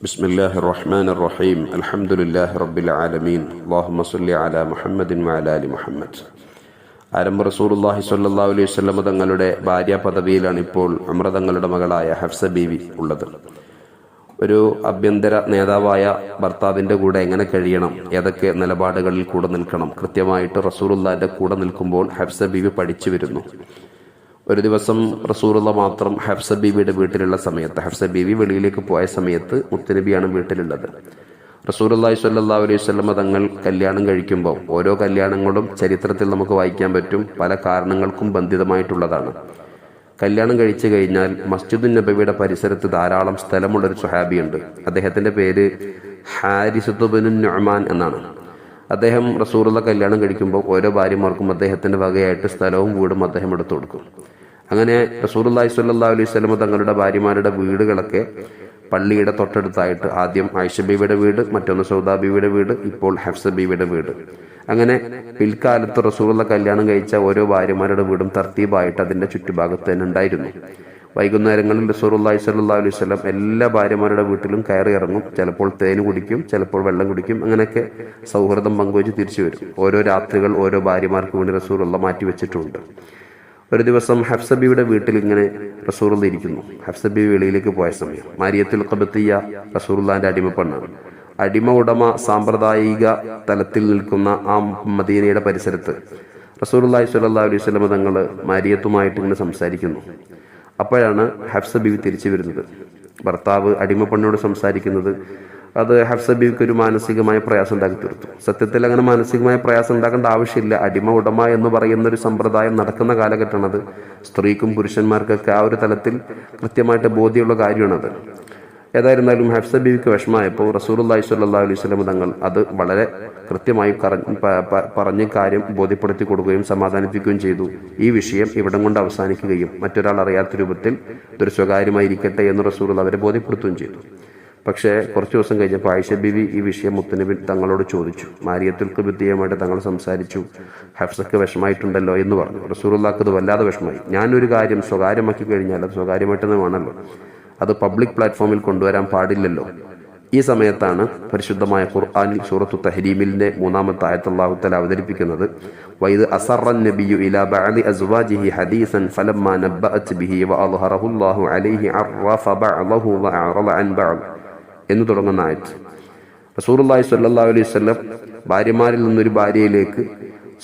بسم الله الرحمن الرحيم الحمد لله رب العالمين اللهم صل على محمد وعلى ال محمد ആരംഭ റസൂലുള്ളാഹി സ്വല്ലല്ലാഹു അലൈഹി വസല്ലം തങ്ങളുടെ ഭാര്യ പദവിയിലാണ് ഇപ്പോൾ ഉംറ തങ്ങളുടെ മകളായ ഹഫ്സ ബീവി ഉള്ളത് ഒരു ആഭ്യന്തര നേതാവായ ഭർത്താവിന്റെ കൂടെ എങ്ങനെ കഴിയണം ഏതൊക്കെ നിലപാടുകളിൽ കൂടെ നിൽക്കണം കൃത്യമായിട്ട് റസൂലുള്ളാന്റെ കൂടെ നിൽക്കുമ്പോൾ ഹഫ്സ ബീവി പഠിച്ചു വരുന്നു ഒരു ദിവസം റസൂറുള്ള മാത്രം ഹഫ്സ ബീബിയുടെ വീട്ടിലുള്ള സമയത്ത് ഹഫ്സ ബീബി വെളിയിലേക്ക് പോയ സമയത്ത് മുത്തനബിയാണ് വീട്ടിലുള്ളത്. റസൂലുള്ളാഹി സ്വല്ലല്ലാഹു അലൈഹി വസല്ലമ തങ്ങൾ കല്യാണം കഴിക്കുമ്പോൾ ഓരോ കല്യാണങ്ങളും ചരിത്രത്തിൽ നമുക്ക് വായിക്കാൻ പറ്റും പല കാരണങ്ങൾക്കും ബന്ധിതമായിട്ടുള്ളതാണ്. കല്യാണം കഴിച്ചു കഴിഞ്ഞാൽ മസ്ജിദുൻ നബിയുടെ പരിസരത്ത് ധാരാളം സ്ഥലമുള്ളൊരു സുഹാബിയുണ്ട് അദ്ദേഹത്തിന്റെ പേര് ഹാരിസുബിനു നുഅ്മാൻ എന്നാണ്. അദ്ദേഹം റസൂറുള്ള കല്യാണം കഴിക്കുമ്പോൾ ഓരോ ഭാര്യമാർക്കും അദ്ദേഹത്തിന്റെ വകയായിട്ട് സ്ഥലവും വീടും അദ്ദേഹം എടുത്തു കൊടുക്കും. അങ്ങനെ റസൂർല്ലാഹി സ്വല്ലല്ലാഹു അലൈഹി സ്വലമ തങ്ങളുടെ ഭാര്യമാരുടെ വീടുകളൊക്കെ പള്ളിയുടെ തൊട്ടടുത്തായിട്ട് ആദ്യം ആയിഷ വീട് മറ്റൊന്ന് സൗദാ ബീവിയുടെ വീട് ഇപ്പോൾ ഹഫ്സ വീട്. അങ്ങനെ പിൽക്കാലത്ത് റസൂറുള്ള കല്യാണം കഴിച്ച ഓരോ ഭാര്യമാരുടെ വീടും തർത്തീബായിട്ട് അതിന്റെ ചുറ്റുഭാഗത്ത് തന്നെ ഉണ്ടായിരുന്നു. വൈകുന്നേരങ്ങളിൽ റസൂറുല്ലാഹി സ്വല്ലല്ലാഹു അലൈഹി സ്വലം എല്ലാ ഭാര്യമാരുടെ വീട്ടിലും കയറി ഇറങ്ങും. ചിലപ്പോൾ തേൻ കുടിക്കും ചിലപ്പോൾ വെള്ളം കുടിക്കും. അങ്ങനെയൊക്കെ സൗഹൃദം പങ്കുവച്ച് തിരിച്ചു വരും. ഓരോ രാത്രികൾ ഓരോ ഭാര്യമാർക്ക് വേണ്ടി റസൂറുള്ള മാറ്റി വെച്ചിട്ടുണ്ട് ഒരു ദിവസം ഹഫ്സബിയുടെ വീട്ടിൽ ഇങ്ങനെ റസൂറുള്ള ഇരിക്കുന്നു. ഹഫ്സബി വെളിയിലേക്ക് പോയ സമയം. മാരിയത്തുൽ കബത്തിയ റസൂറുല്ലാന്റെ അടിമ പെണ്ണാണ്. അടിമ ഉടമ സാമ്പ്രദായിക തലത്തിൽ നിൽക്കുന്ന ആ മദീനയുടെ പരിസരത്ത് റസൂറുല്ലാഹി സ്വല്ലാ അലൈഹി വസല്ലം തങ്ങൾ മാരിയത്തുമായിട്ട് ഇങ്ങനെ സംസാരിക്കുന്നു. അപ്പോഴാണ് ഹഫ്സബി തിരിച്ചു വരുന്നത്. ഭർത്താവ് അടിമപ്പെണ്ണോട് സംസാരിക്കുന്നത് അത് ഹഫ്സ ബീവിക്ക് ഒരു മാനസികമായ പ്രയാസം ഉണ്ടാക്കി തീർത്തു. സത്യത്തിൽ അങ്ങനെ മാനസികമായ പ്രയാസം ഉണ്ടാക്കേണ്ട ആവശ്യമില്ല. അടിമ ഉടമ എന്ന് പറയുന്ന ഒരു സമ്പ്രദായം നടക്കുന്ന കാലഘട്ടമാണത്. സ്ത്രീക്കും പുരുഷന്മാർക്കൊക്കെ ആ ഒരു തലത്തിൽ കൃത്യമായിട്ട് ബോധ്യമുള്ള കാര്യമാണത്. ഏതായിരുന്നാലും ഹഫ്സ ബീവിക്ക് വിഷമമായപ്പോൾ റസൂലുള്ളാഹി സ്വല്ലാ അലൈഹി സ്വലം തങ്ങൾ അത് വളരെ കൃത്യമായി പറഞ്ഞ് കാര്യം ബോധ്യപ്പെടുത്തി കൊടുക്കുകയും സമാധാനിപ്പിക്കുകയും ചെയ്തു. ഈ വിഷയം ഇവിടം കൊണ്ട് അവസാനിക്കുകയും മറ്റൊരാൾ അറിയാത്ത രൂപത്തിൽ ഇതൊരു സ്വകാര്യമായിരിക്കട്ടെ എന്ന് റസൂൽ അവരെ ബോധ്യപ്പെടുത്തുകയും ചെയ്തു. പക്ഷേ കുറച്ച് ദിവസം കഴിഞ്ഞപ്പോൾ ആയിഷ ബിവി ഈ വിഷയം മുത്തനബി തങ്ങളോട് ചോദിച്ചു. മാരിയത്തുൽ കുബിദ്യയുമായിട്ട് തങ്ങൾ സംസാരിച്ചു. ഹഫ്സക്ക് വിഷമായിട്ടുണ്ടല്ലോ എന്ന് പറഞ്ഞു. റസൂറുല്ലാക്ക് ഇത് വല്ലാതെ വിഷമായി ഞാനൊരു കാര്യം സ്വകാര്യമാക്കി കഴിഞ്ഞാൽ അത് സ്വകാര്യമായിട്ട് വേണമല്ലോ അത് പബ്ലിക് പ്ലാറ്റ്ഫോമിൽ കൊണ്ടുവരാൻ പാടില്ലല്ലോ. ഈ സമയത്താണ് പരിശുദ്ധമായ ഖുർആാനിൽ സൂറത്തു തഹരീമിലിന്റെ മൂന്നാമത്തെ ആയത്ത് അള്ളാഹുത്തല അവതരിപ്പിക്കുന്നത്. വൈദ് അസറൻ നബിയു ഇലാ അസ്വാജിഹി ഹദീസൻ ഫലമ്മ നബ്ബഅത് ബിഹി വഅദ്ഹറഹു അല്ലാഹു അലൈഹി അർറഫ ബഅദഹു വഅറള അൻ എന്ന് തുടങ്ങുന്ന ആയത്ത്. റസൂലുള്ളാഹി സല്ലാ അലൈഹി സ്വല്ലം ഭാര്യമാരിൽ നിന്നൊരു ഭാര്യയിലേക്ക്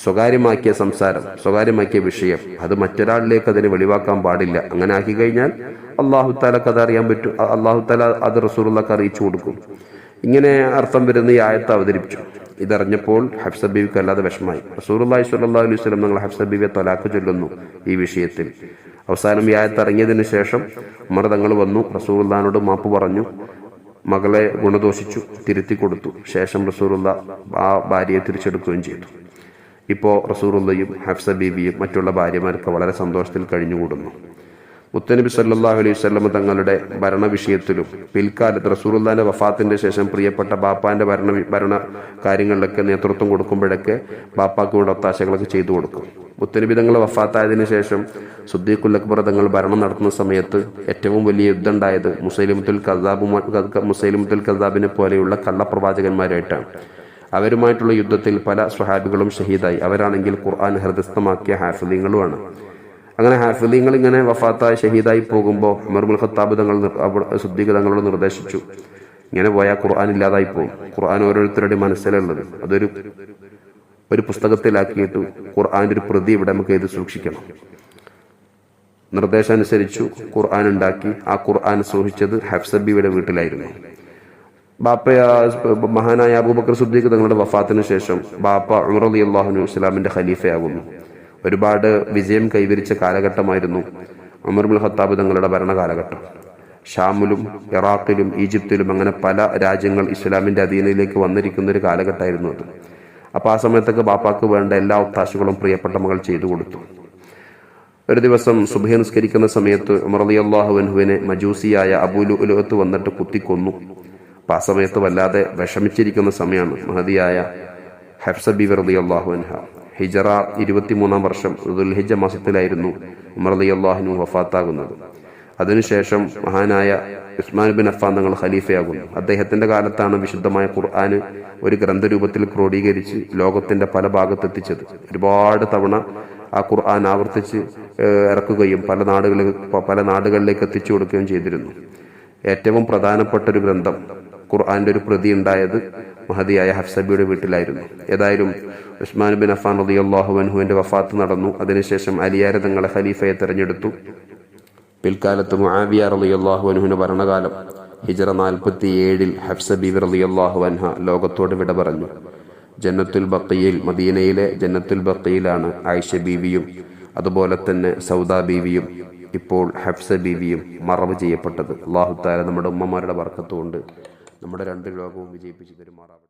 സ്വകാര്യമാക്കിയ സംസാരം സ്വകാര്യമാക്കിയ വിഷയം അത് മറ്റൊരാളിലേക്ക് അതിനെ വെളിവാക്കാൻ പാടില്ല. അങ്ങനെ ആക്കി കഴിഞ്ഞാൽ അള്ളാഹു താലക്ക് അത് അറിയാൻ പറ്റും. അള്ളാഹു താല അത് റസൂറുള്ളക്ക് അറിയിച്ചു കൊടുക്കും. ഇങ്ങനെ അർത്ഥം വരുന്ന ഈ ആയത്ത് അവതരിപ്പിച്ചു. ഇതറിഞ്ഞപ്പോൾ ഹഫ്സ ബീവിക്ക് അല്ലാതെ വിഷമായി റസൂറുല്ലാഹി സ്വല്ലല്ലാഹു അലൈഹി സ്വലം നിങ്ങൾ ഹഫ്സ ബീവിയെ തലാക്ക് ചൊല്ലുന്നു ഈ വിഷയത്തിൽ. അവസാനം ഈ ആയത്ത് ഇറങ്ങിയതിന് ശേഷം ഉമർ തങ്ങൾ വന്നു. റസൂറുല്ലാനോട് മാപ്പ് പറഞ്ഞു മകളെ ഗുണദോഷിച്ചു തിരുത്തി കൊടുത്തു. ശേഷം റസൂറുള്ള ആ ഭാര്യയെ തിരിച്ചെടുക്കുകയും ചെയ്തു. ഇപ്പോൾ റസൂറുള്ളയും ഹഫ്സ ബീവിയും മറ്റുള്ള ഭാര്യമാർക്ക് വളരെ സന്തോഷത്തിൽ കഴിഞ്ഞുകൂടുന്നു. മുത്തനബി സല്ലാഹു അലൈഹി സ്വല്ലം തങ്ങളുടെ ഭരണ വിഷയത്തിലും പിൽക്കാലത്ത് റസൂറുല്ലാന്റെ വഫാത്തിന്റെ ശേഷം പ്രിയപ്പെട്ട ബാപ്പാന്റെ ഭരണ ഭരണ കാര്യങ്ങളിലൊക്കെ നേതൃത്വം കൊടുക്കുമ്പോഴൊക്കെ ബാപ്പാക്ക് വേണ്ട ഒത്താശകളൊക്കെ ചെയ്തു കൊടുക്കും. മുത്തനബി തങ്ങൾ വഫാത്തായതിനു ശേഷം സുദ്ദീഖുൽ അക്ബർ തങ്ങൾ ഭരണം നടത്തുന്ന സമയത്ത് ഏറ്റവും വലിയ യുദ്ധം ഉണ്ടായത് മുസൈലിമുത്തുൽ കസാബ് മുസൈലിമുത്തുൽ കസാബിനെ പോലെയുള്ള കള്ളപ്രവാചകന്മാരായിട്ടാണ്. അവരുമായിട്ടുള്ള യുദ്ധത്തിൽ പല സ്വഹാബികളും ഷഹീദായി. അവരാണെങ്കിൽ ഖുർആൻ ഹൃദയസ്ഥമാക്കിയ ഹാഫിലിങ്ങളുമാണ് അങ്ങനെ ഹാഫിദീങ്ങൾ ഇങ്ങനെ വഫാത്തായി ഷഹീദായി പോകുമ്പോൾ മെർമുൽ ഖത്താബ് തങ്ങൾ സുദ്ദീഖ് തങ്ങളോട് നിർദ്ദേശിച്ചു. ഇങ്ങനെ പോയാൽ ഖുർആൻ ഇല്ലാതായി പോകും ഖുർആൻ ഓരോരുത്തരുടെ മനസ്സിലുള്ളത്. അതൊരു ഒരു പുസ്തകത്തിലാക്കിയിട്ട് ഖുർആാന്റെ ഒരു പ്രതി ഇവിടെ നമുക്ക് എഴുതി സൂക്ഷിക്കണം. നിർദ്ദേശം അനുസരിച്ചു ഖുർആൻ ഉണ്ടാക്കി. ആ ഖുർആൻ സൂക്ഷിച്ചത് ഹഫ്സബിയുടെ വീട്ടിലായിരുന്നു. ബാപ്പ മഹാനായ അബൂബക്കർ സുദ്ദീഖ് തങ്ങളുടെ വഫാത്തിന് ശേഷം ബാപ്പ ഉമർ അലി അള്ളാഹുനു ഇസ്ലാമിന്റെ ഖലീഫയാകുന്നു. ഒരുപാട് വിജയം കൈവരിച്ച കാലഘട്ടമായിരുന്നു അമർബുൽ ഹത്താബ് തങ്ങളുടെ ഭരണകാലഘട്ടം. ഷാമിലും ഇറാഖിലും ഈജിപ്തിലും അങ്ങനെ പല രാജ്യങ്ങൾ ഇസ്ലാമിന്റെ അധീനയിലേക്ക് വന്നിരിക്കുന്ന ഒരു കാലഘട്ടമായിരുന്നു അത്. അപ്പോൾ ആ സമയത്തൊക്കെ ബാപ്പാക്ക് വേണ്ട എല്ലാ ഒത്താശകളും പ്രിയപ്പെട്ട മകൾ ചെയ്തു കൊടുത്തു. ഒരു ദിവസം സുബഹ നിസ്കരിക്കുന്ന സമയത്ത് അലി അള്ളാഹുവിനെ മജൂസിയായ അബൂലു ഉലുഹത്ത് വന്നിട്ട് കുത്തിക്കൊന്നു. അപ്പം ആ സമയത്ത് വല്ലാതെ വിഷമിച്ചിരിക്കുന്ന സമയമാണ് മഹതിയായ ഹെഫ്സബി വെറുതി അള്ളാഹുവിൻഹ ഹിജറ ഇരുപത്തിമൂന്നാം വർഷം ദുൽഹിജ മാസത്തിലായിരുന്നു ഉമർ അലി അള്ളാഹിനു വഫാത്താകുന്നത്. അതിനുശേഷം മഹാനായ ഉസ്മാൻ ബിൻ അഫാൻ തങ്ങൾ ഖലീഫയാകുന്നു. അദ്ദേഹത്തിന്റെ കാലത്താണ് വിശുദ്ധമായ ഖുർആന് ഒരു ഗ്രന്ഥരൂപത്തിൽ ക്രോഡീകരിച്ച് ലോകത്തിന്റെ പല ഭാഗത്തെത്തിച്ചത്. ഒരുപാട് തവണ ആ ഖുർആൻ ആവർത്തിച്ച് ഇറക്കുകയും പല നാടുകളിൽ പല നാടുകളിലേക്ക് എത്തിച്ചു കൊടുക്കുകയും ചെയ്തിരുന്നു. ഏറ്റവും പ്രധാനപ്പെട്ട ഒരു ഗ്രന്ഥം ഖുർആന്റെ ഒരു പ്രതി ഉണ്ടായത് മഹതിയായ ഹഫ്സബിയുടെ വീട്ടിലായിരുന്നു. ഏതായാലും ഉസ്മാൻ ബിൻ അഫാൻ റളിയല്ലാഹു അൻഹുവിന്റെ വഫാത്ത് നടന്നു. അതിനുശേഷം അലിയാര തങ്ങളെ ഖലീഫയെ തെരഞ്ഞെടുത്തു. പിൽക്കാലത്ത് മുആവിയ അള്ളാഹു അൻഹുവിന്റെ ഭരണകാലം ഹിജറ നാൽപ്പത്തി ഏഴിൽ ഹഫ്സ ബീവി അള്ളാഹു അൻഹ ലോകത്തോട് വിട പറഞ്ഞു. ജന്നത്തുൽ ബക്കിയിൽ മദീനയിലെ ജന്നത്തുൽ ബക്കിയിലാണ് ആയിഷ ബീവിയും അതുപോലെ തന്നെ സൗദ ബീവിയും ഇപ്പോൾ ഹഫ്സ ബീവിയും മറവ് ചെയ്യപ്പെട്ടത്. അള്ളാഹു താല നമ്മുടെ ഉമ്മമാരുടെ വർക്കത്തുകൊണ്ട് നമ്മുടെ രണ്ട് ലോകവും വിജയിപ്പിച്ചു തരുമാറാവട്ടെ